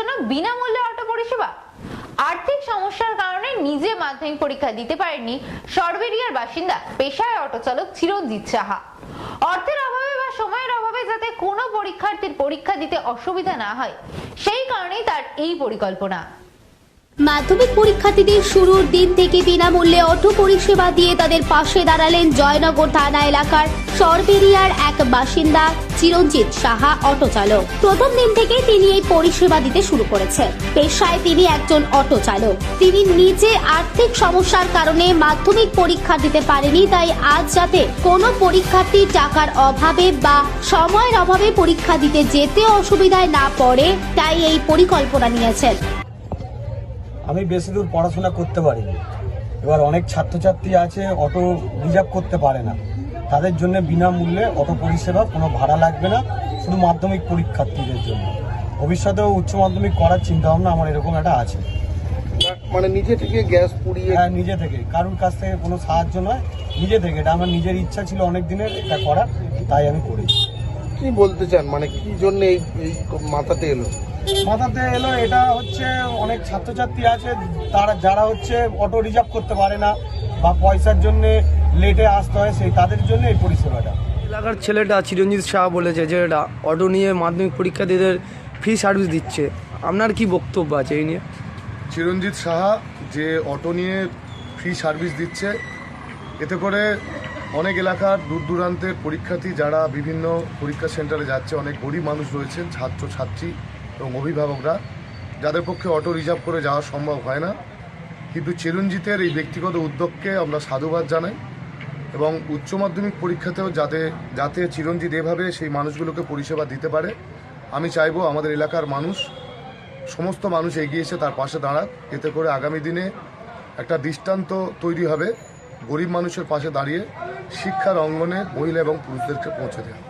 জন্য বিনামূল্যে অটো পরিষেবা। আর্থিক সমস্যার কারণে নিজে মাধ্যমিক পরীক্ষা দিতে পারেননি সরবেরিয়ার বাসিন্দা, পেশায় অটো চালক চিরঞ্জিত সাহা। অর্থের অভাবে বা সময়ের অভাবে যাতে কোনো পরীক্ষার্থীর পরীক্ষা দিতে অসুবিধা না হয়, সেই কারণেই তার এই পরিকল্পনা। মাধ্যমিক পরীক্ষার্থীদের শুরুর দিন থেকে বিনামূল্যে অটো পরিষেবা দিয়ে তাদের পাশে দাঁড়ালেন জয়নগর থানা এলাকার সরবেরিয়ার এক বাসিন্দা চিরঞ্জিত সাহা অটো চালক। প্রথম দিন থেকে তিনি এই পরিষেবা দিতে শুরু করেছেন পেশায় তিনি একজন অটো চালক। তিনি নিজে আর্থিক সমস্যার কারণে মাধ্যমিক পরীক্ষা দিতে পারেনি, তাই আজ যাতে কোনো পরীক্ষার্থী টাকার অভাবে বা সময়ের অভাবে পরীক্ষা দিতে যেতে অসুবিধায় না পড়ে, তাই এই পরিকল্পনা নিয়েছেন। আমি বেশি দূর পড়াশোনা করতে পারিনি। এবার অনেক ছাত্রছাত্রী আছে অটো রিজার্ভ করতে পারে না। তাদের জন্য বিনামূল্যে অটো পরিষেবা কোনো ভাড়া লাগবে না শুধু মাধ্যমিক পরীক্ষার্থীদের জন্য। ভবিষ্যতেও উচ্চ মাধ্যমিক করার চিন্তা ভাবনা আমার এরকম একটা আছে। মানে নিজে থেকে গ্যাস পুড়িয়ে হ্যাঁ নিজে থেকে। কারুর কাছ থেকে কোনো সাহায্য নয়। নিজে থেকে। এটা আমার নিজের ইচ্ছা ছিল অনেক দিনের এটা করার তাই আমি করেছি। কি বলতে চান? মানে কি জন্য এই এই মাথাতে এলো? মাথাতে এলো এটা হচ্ছে অনেক ছাত্রছাত্রী আছে তারা যারা হচ্ছে অটো রিজার্ভ করতে পারে না বা পয়সার জন্য লেটে আসতে হয় সেই তাদের জন্য এই পরিষেবাটা। এলাকার ছেলেটা চিরঞ্জিত শাহ বলেছে যে এটা অটো নিয়ে মাধ্যমিক পরীক্ষার্থীদের ফ্রি সার্ভিস দিচ্ছে। আপনার কি বক্তব্য আছে এই নিয়ে? চিরঞ্জিত সাহা যে অটো নিয়ে ফ্রি সার্ভিস দিচ্ছে এতে করে অনেক এলাকার দূর দূরান্তের পরীক্ষার্থী যারা বিভিন্ন পরীক্ষা সেন্টারে যাচ্ছে, অনেক গরিব মানুষ রয়েছেন ছাত্র ছাত্রী এবং অভিভাবকরা, যাদের পক্ষে অটো রিজার্ভ করে যাওয়া সম্ভব হয় না। কিন্তু চিরঞ্জিতের এই ব্যক্তিগত উদ্যোগকে আমরা সাধুবাদ জানাই এবং উচ্চ মাধ্যমিক পরীক্ষাতেও যাতে যাতে চিরঞ্জিত এভাবে সেই মানুষগুলোকে পরিষেবা দিতে পারে, আমি চাইব আমাদের এলাকার মানুষ, সমস্ত মানুষ এগিয়ে এসে তার পাশে দাঁড়াক। এতে করে আগামী দিনে একটা দৃষ্টান্ত তৈরি হবে। গরিব মানুষের পাশে দাঁড়িয়ে শিক্ষার অঙ্গনে মহিলা এবং পুরুষদেরকে পৌঁছে দেওয়া